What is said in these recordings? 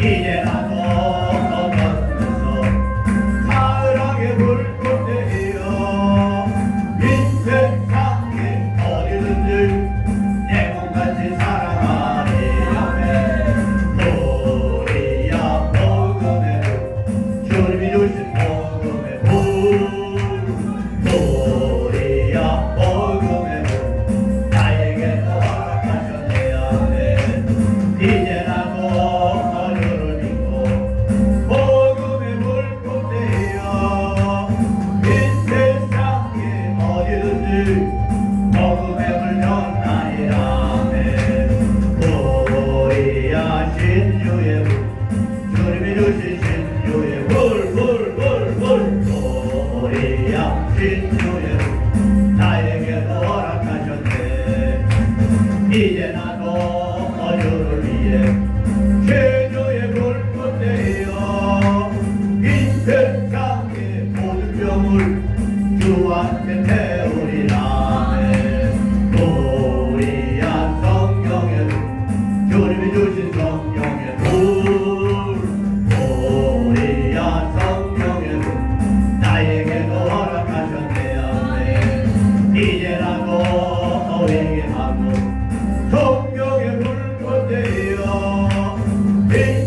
Yeah. Hey.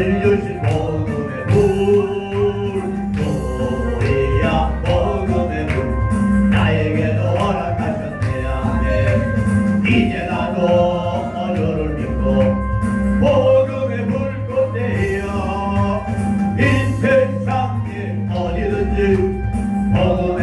열려진 버금의 물 너희야 버금의 물 나에게도 허락하신 내 안에 이제 나도 너를 믿고 버금의 물꽃에여 인생상에 어디든지 버금의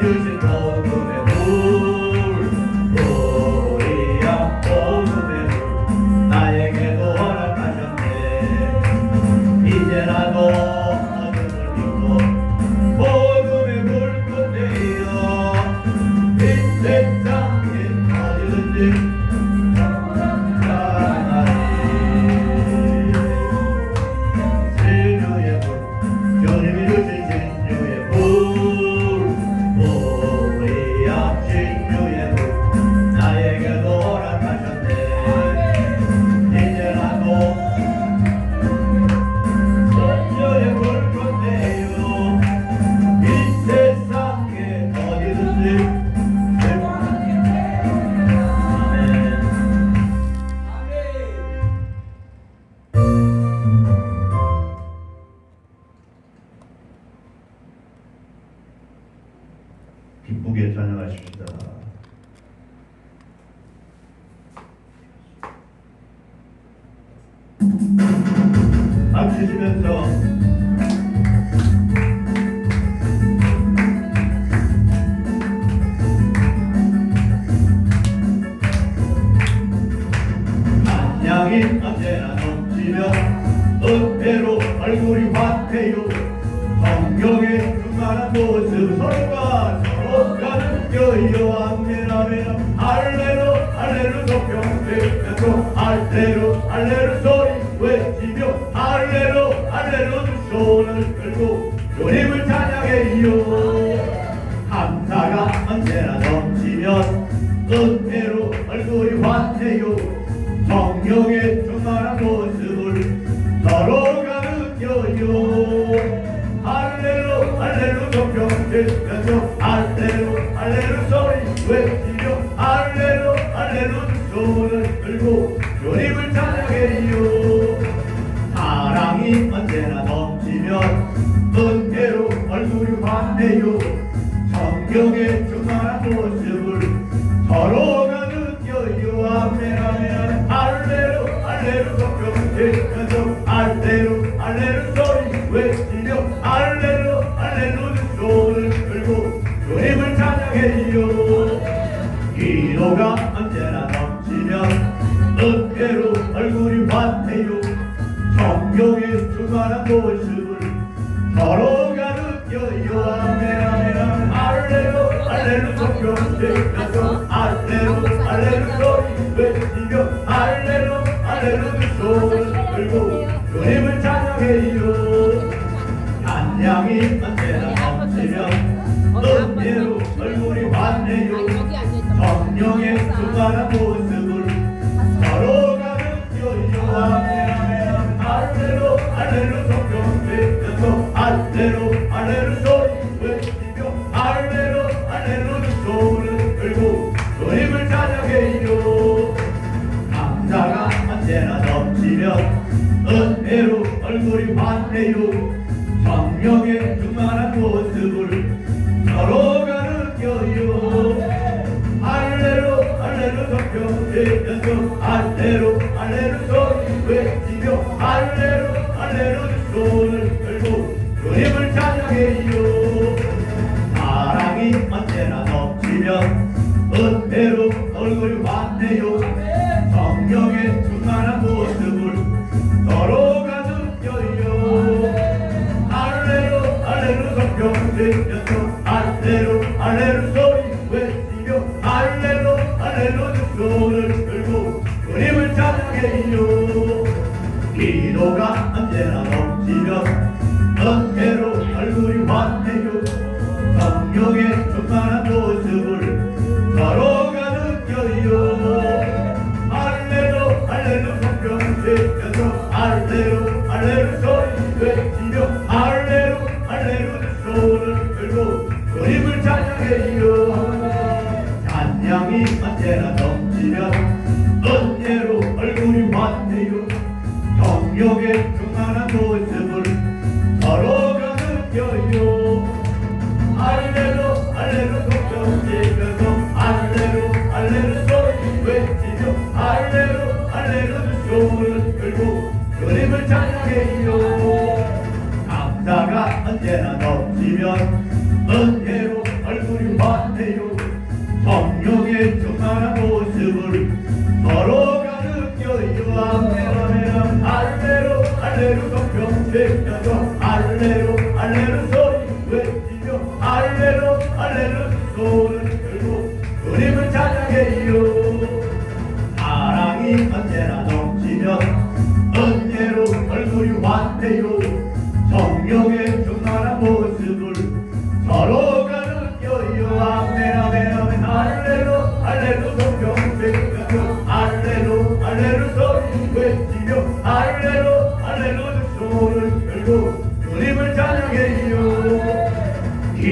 빛이 어둠의 불 우리야 어둠의 불 나에게도 허락하셨네. 이제 나도 어둠을 믿고 어둠의 불꽃 되어 인생장에 어디든지 느껴요 아멘 아멘 할레루 할레루 높여주면서 할레루 할레루 소리 외치며. 할레루 할레루 두 손을 들고 주님을 찬양해요 감사가 언제나 넘치면 은혜로 얼굴이 환해요. 성령의 성경의 충만한 모습을 서로가 느껴요 아멘 아멘 할레루 할레루 성경들면서 할레루 할레루 소리 외치 할렐루 할렐루 성경 들면서 할렐루 할렐루 소리 외치며 할렐루 손을 들고 주님을 찬양해요 얼굴이 환해요 성령의 충만한 모습 얼굴이 환해요. 성령의 충만한 모습을 서로가 느껴요. 할레루 할레루 성경 들면서 할레루 할레루 소리 외치며 할레루 두 손을 들고 주님을 찬양해요. 사랑이 언제나 넘치면 은혜로 얼굴이 환해요 성경 들면서 할레루 할레루 소리 외치며 할레루 할레루 두 손을 들고 주님을 찬양해요 기도가 언제나 넘치면 은혜로 얼굴이 환해요. 성령의 충만한 모습을 찬양이 언제나 넘치면 은혜로 얼굴이 환해요. 성령의 충만한 모습을 서로가 느껴요. 할레루 할레루 성경 들면서 할레루 할레루 소리 외치며 할레루 두 손을 들고 주님을 찬양해요. 감사가 언제나 넘치면 들면서 할레루 할레루 소리 외치며 할레루 두 손을 들고 주님을 찬양해요. 사랑이 언제나 넘치면 은혜로 얼굴이 환해요. 성령의